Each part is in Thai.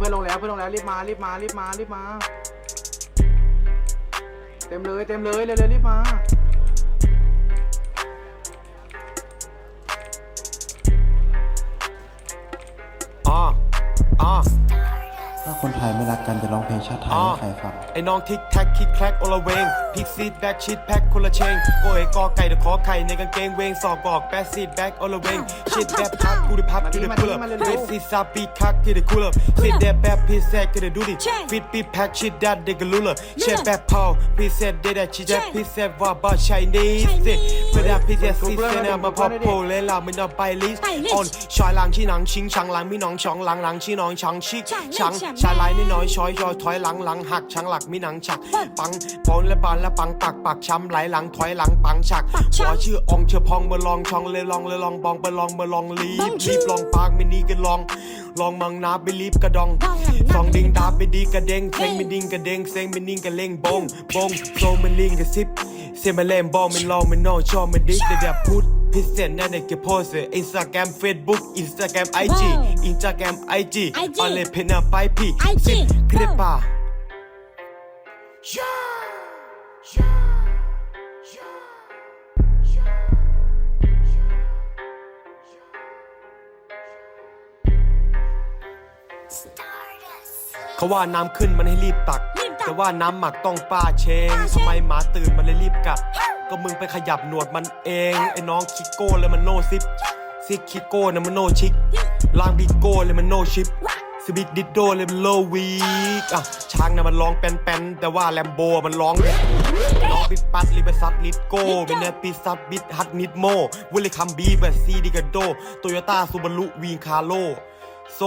เพื่อนลงแล้วเพื่อนลงแล้วรีบมารีบมารีบมารีบมา เต็มเลยเต็มเลยเร็วๆรีบมาอ่าอ่าถ้าคนไทยไม่รักกันจะร้องเพลงชาติไทยให้ใครฟัง ไอ้น้องทิกแท็กคิกแคลกโอละเวงพิกซีดแบ็กชิดแพ็คคนละเชงโกเอกอไก่เดอะขอไข่ในกางเกงเวงสอกบอกแบซีดแบ็กโอละเวงชิดแบ็บพักกูได้พับที่เดอะคูลเลอร์เวซีซาปีคักที่เดอะคูลเลอร์ซิดแดบแบบพีเซตที่เดอะดูดิฟิตปีแพ็กชิดดัดเดกลูเลอร์เชฟแบบพาวพีเซตเดดชิดแดพีเซตว่าบ้าชัยนี่สิเพื่อพีเซตซีเซนมาพอโพเลลาไม่นอไปลิสออนชายหลังชี้หนังชิงชังหลังมีน้องชองหลังหลังชี้น้องชังชิกชังชายลายนิดน้อยช้อยจอยถอยหลังหลังหักชังหลักมีหนังฉัก ปังปอนและบานและปังปักปักช้ำไหลหลังถอยหลังปังฉักหัวชื่อองเชื่อพองเบอร์ลองชองเลยลองเลยลองบองเบอร์ลองเบอร์ลองลีบลีบลองปากไม่นี่กันลอง ลองมังนาไปลีบกระดองสองดิงดาไปดีกระเด้งเซ็งไม่ดิ่งกระเด้งเซ็งไม่นิ่งกระเล่งบงบงโซมันลิงกระซิบเซมาเล่มบองมันลองมันนองชอบมันดิแต่แบบพูด พิเศษแน่ในเก็บโพสอินสตาแกรมเฟซบุ๊กอินสตาแกรมไอจีอินสตาแกรมไอจี IG ออนเลยเพนอาไปพี่ IG สิบคลิปป่าเขาว่าน้ำขึ้นมันให้รีบตักรีบตักแต่ว่าน้ำหมักต้องป้าเชงป้าเชงทำไมหมาตื่นมันเลยรีบกัด ก็มึงไปขยับหนวดมันเอง ไอ้น้องคิโก้เลยมันโนซิปซิกคิโก้นะมันโนชิกลางบิโก้เลยมันโนชิปสบิดดิดโดเลยมันโลวีกอะช้างนะมันร้องแป้นๆแต่ว่าแลมโบมันร้องเนี่ยน้องปิปัดลิเบซัดลิดโก้เป็นเนปิซัดบิดฮัดนิดโมวิลเลคัมบีแบบซีดิกาโดโตโยต้าซูบารุวีคาโลโซ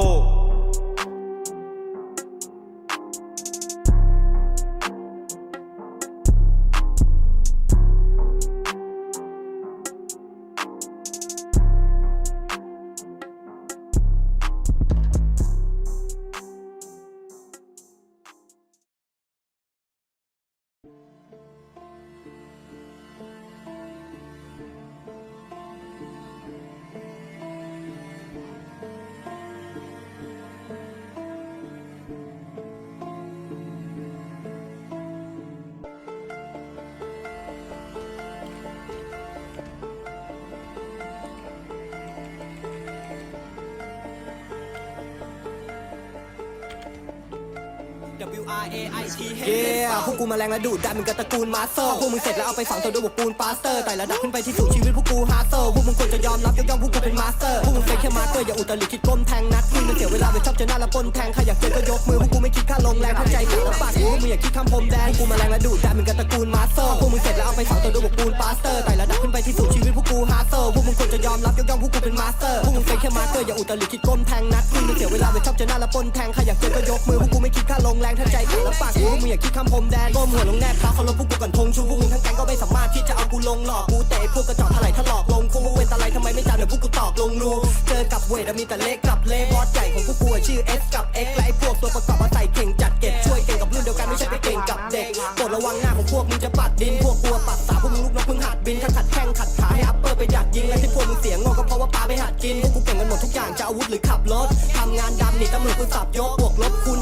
W R A I T H เย้พวกกูมาแรงและดูดดันมึงกับตระกูลมาสเตอร์พวกมึงเสร็จแล้วเอาไปฝังตัวด้วยบวกปูนปาสเตอร์ไต่ระดับขึ้นไปที่สูงชีวิตพวกกูฮาร์เซอร์พวกมึงควรจะยอมรับยกย่องพวกกูเป็นมาสเตอร์พวกมึงเป็นแค่มาสเตอร์อย่าอุตริคิดก้มแทงนัดมึงมันเสียเวลาไปชอบเจอหน้าและปนแทงใครอยากเจอก็ยกมือพวกกูไม่คิดค่าลงแรงเข้าใจกันแล้วปากกูพวกมึงอย่าคิดคำพรมแดงพวกกูมาแรงและดูดดันมึงกับตระกูลมาสเตอร์พวกมึงเสร็จแล้วเอาไปฝังตัวด้วยบวกปูนปาสเตอร์ไต่ระดับขึ้นไปที่สูงชีวิตพวกกูฮาร์เซอร์พวกมึงควรจะยอมรับยกย่องพวกกูเป็นมาสเตอร์พวกมึงเป็นแค่มาสเตอร์อย่าอุตริคิดก้มแทงนัดมึงมันเสียเวลาไปชอบเจอหน้าและปนแทงใครอยากเจอก็ยกมือพวกกูไม่คิดค่าลงแรงถ้าใจขาดแล้วปากกูพวกมึงอย่าคิดคำพรมแดงก้มหัวลงแนบเท้าเขาลบพวกกูก่อนทงชูพวกมึงทั้งแก๊งก็ไม่สามารถที่จะเอากูลงหลอกกูเตะพวกกระจอกถลายถลอกลงคงมึงเป็นตะไลทำไมไม่จำเดี๋ยวพวกกูตอกลงรูเจอกับเวทมีแต่เล็กกับเลบอสใหญ่ของพวกกูชื่อ S กับ X และไอ้พวกตัวประกอบมาใส่เก่งจัดเก็บช่วยเก่งกับรุ่นเดียวกันไม่ใช่ไปเก่งกับเด็กโปรดระวังหน้าของพวกมึงจะปัดดินพวกกูอะปัดสาพวกมึงลูกนกเพิ่งหัดบินถ้าขัดแข้งขัดขาให้อัปเปอร์ไปดักยิงและที่พวกมึงเสียงงอก็เพราะว่าปลาไปหัดกินพวกกูเก่งกันหมดทุกอย่างจะอาวุธหรือขับรถทำงานดำหนีตำรวจกูสับยกบวกลบคูณ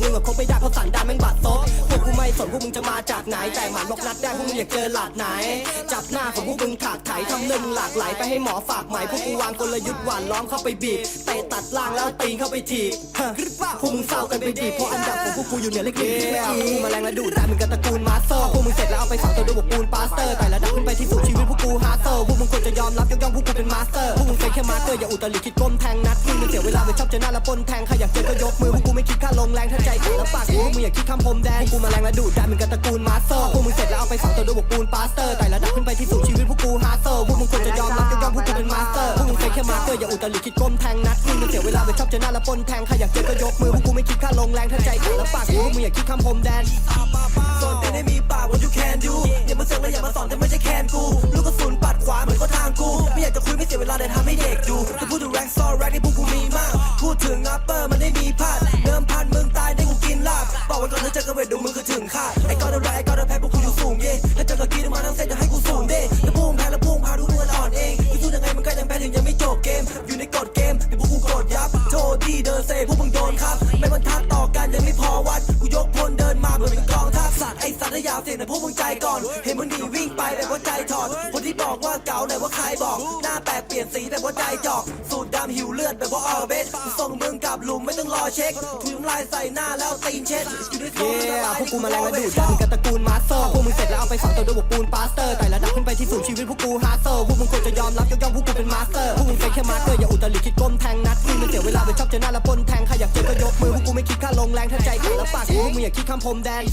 หักลบคนอย่างกับคงไม่ได้เพราะสันดานแม่งบาดซบพวก ไม่สนพวกมึงจะมาจากไหน แต่หมันบอกนัดได้พวกมึงอยากเจอหลาดไหน จับหน้าของพวกมึงถากไถทำเรื่องหลากหลายไปให้หมอฝากหมายพวกกูวางกลยุทธ์หวานล้อมเข้าไปบีบเตะตัดล่างแล้วตีนเข้าไปถีบฮะพวกมึงเศร้ากันไปดีเพราะอันดับของพวกกูอยู่เหนือเล็กนิดเดียวกูมาแรงและดูดได้มึงกับตระกูลมาสเตอร์พวกมึงเสร็จแล้วเอาไปฝังตัวด้วยบกปูนปาสเตอร์แต่ระดับขึ้นไปที่สูงชีวิตพวกกูฮาร์เซอร์พวกมึงควรจะยอมรับยกย่องพวกกูเป็นมาสเตอร์พวกมึงเป็นแค่มาสเตอร์อย่าอุตริคิดก้มแทงนัดมึงมันเสียเวลาไปชอบเจอหน้าและปนแทงใครอยากเจอก็ยกมือพวกกูไม่คิดค่าลงแรงถ้าใจขาดแล้วปากกูพวกมึงอย่าคิดคำพรมแดงพวกกูมาแรงและดูดได้มึงกับตระกูลมาสเตอร์พวกมึงเสร็จแล้วเอาไปฝังตัวด้วยบกปูนปาสเตอร์แต่ระดับขึ้นไปที่สูงชีวิตพวกกูฮาร์เซอร์พวกมึงควรจะยอมรับยกย่องพวกกูเป็นมาสเตอร์พวกมึงเป็นแค่มาสเตอร์อย่าอุตริคิดก้มแทงนัดมึงมันเสียเวลาไปชอบเจอหน้าละปนแทงใครอยากเจอก็ยกมือพวกกูไม่คิดค่าลงแรงถ้าใจขาดแล้วปากกูพวกมึงอย่าคิดคำพรมแดนสอนแต่ได้มีปากว่า you can do อย่ามาเสือกและอย่ามาสอนแต่ไม่ใช่แคนกูลูกกระสุน ถ้าอยากเสี่ยงแต่พวกมึงใจก่อน เห็นมึงดีวิ่งไปแบบว่าใจถอด คนที่บอกว่าเก่าไหนว่าใครบอก หน้าแปลกเปลี่ยนสีแบบว่าใจจอก สูตรดำหิวเลือดแบบว่าออเบสกูส่งมึงกลับหลุมไม่ต้องรอเช็คถุยน้ำลายใส่หน้าแล้วตีนเช็ดอยู่ในโซนเย้พวกกูมาแรงและดูดดันกันตระกูลมาสเตอร์พวกมึงเสร็จแล้วเอาไปฝังตัวด้วยบวกปูนปาสเตอร์แต่ระดับขึ้นไปที่สูงชีวิตพวกกูฮาร์เซอร์พวกมึงควรจะยอมรับยกย่องพวกกูเป็นมาสเตอร์พวกมึงเป็นแค่มาสเตอร์อย่าอุตริคิดก้มแทงนัดมึงมันเสียเวลาไปชอบเจอหน้าและปนแทงใครอยากเจอก็ยกมือพวกกูไม่คิดค่าลงแรงถ้าใจแข็งแล้วปากกูพวกมึงอย่าคิดคำพรมแดน